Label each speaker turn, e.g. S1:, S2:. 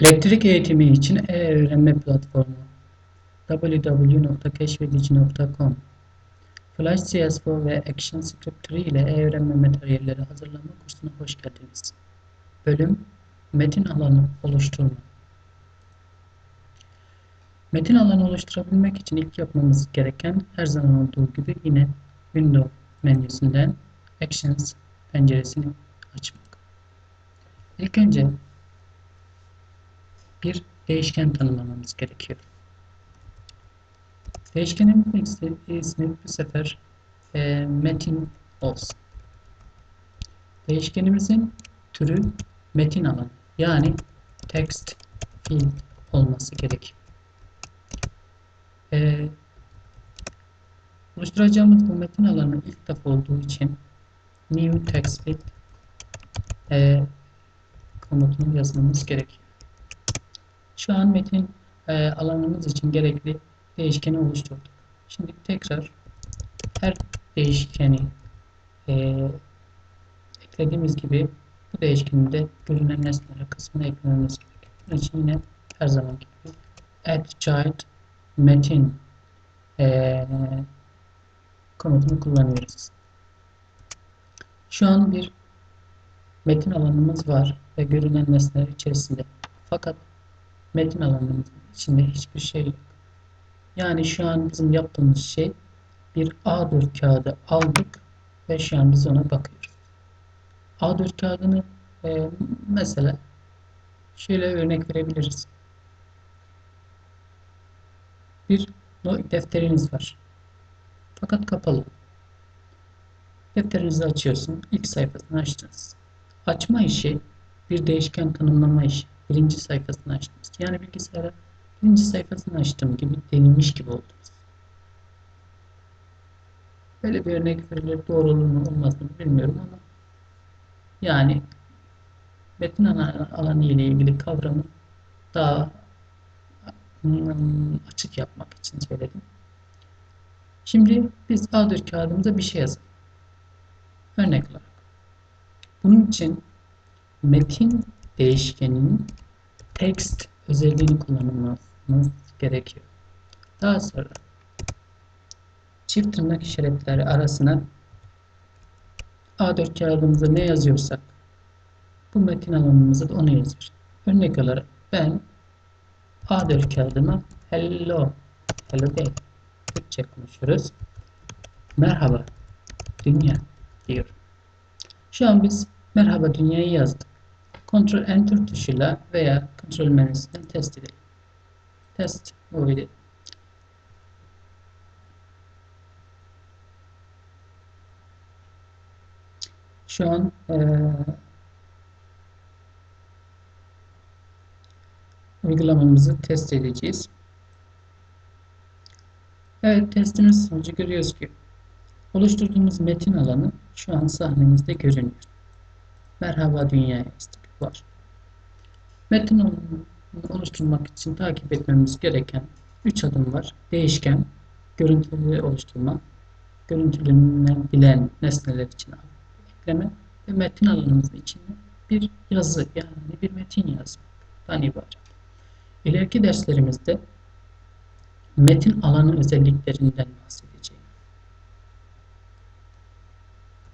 S1: Elektrik eğitimi için e-öğrenme platformu www.keşfedici.com Flash CS4 ve ActionScript 3 ile e-öğrenme materyalleri hazırlama kursuna hoş geldiniz. Bölüm Metin alanı oluşturma Metin alanı oluşturabilmek için ilk yapmamız gereken her zaman olduğu gibi yine Windows menüsünden Actions penceresini açmak. İlk önce bir değişken tanımlamamız gerekiyor. Değişkenin ismi, bu sefer e, metin olsun. Değişkenimizin türü metin alanı yani text field olması gerekiyor. E, oluşturacağımız bu metin alanı ilk defa olduğu için new text field e, komutunu yazmamız gerekiyor. Şu an metin e, alanımız için gerekli değişkeni oluşturduk. Şimdi tekrar her değişkeni e, eklediğimiz gibi bu değişkenin de görünen nesneler kısmına eklememiz gerekiyor. Bunun için yine her zaman gibi add child metin e, komutunu kullanıyoruz. Şu an bir metin alanımız var ve görünen nesneler içerisinde. Fakat metin alanının içinde hiçbir şey yok. Yani şu an bizim yaptığımız şey bir A4 kağıdı aldık ve şu an biz ona bakıyoruz. A4 kağıdını e, mesela şöyle örnek verebiliriz. Bir defteriniz var. Fakat kapalı. Defterinizi açıyorsun. İlk sayfasını açtınız. Açma işi bir değişken tanımlama işi birinci sayfasını açtınız. Yani bilgisayara birinci sayfasını açtım gibi denilmiş gibi oldunuz. Böyle bir örnek verilir. Doğru olur mu olmaz mı bilmiyorum ama yani metin alanı ile ilgili kavramı daha hmm, açık yapmak için söyledim. Şimdi biz A4 kağıdımıza bir şey yazalım. Örnek olarak. Bunun için metin değişkeninin text özelliğini kullanmamız gerekiyor. Daha sonra çift tırnak işaretleri arasına A4 kağıdımıza ne yazıyorsak bu metin alanımızda da onu yazıyoruz. Örnek olarak ben A4 kağıdıma hello hello day Türkçe konuşuyoruz. Merhaba dünya diyorum. Şu an biz merhaba dünyayı yazdık. Ctrl Enter tuşuyla veya Ctrl menüsünden test edelim. Test movie Şu an e, uygulamamızı test edeceğiz. Evet testimiz sonucu görüyoruz ki oluşturduğumuz metin alanı şu an sahnemizde görünüyor. Merhaba dünya yazdık var. Metin oluşturmak için takip etmemiz gereken 3 adım var. Değişken, görüntüleri oluşturma, görüntülenebilen nesneler için ekleme ve metin alanımızın içine bir yazı yani bir metin yazmaktan ibaret. İleriki derslerimizde metin alanı özelliklerinden bahsedeceğiz.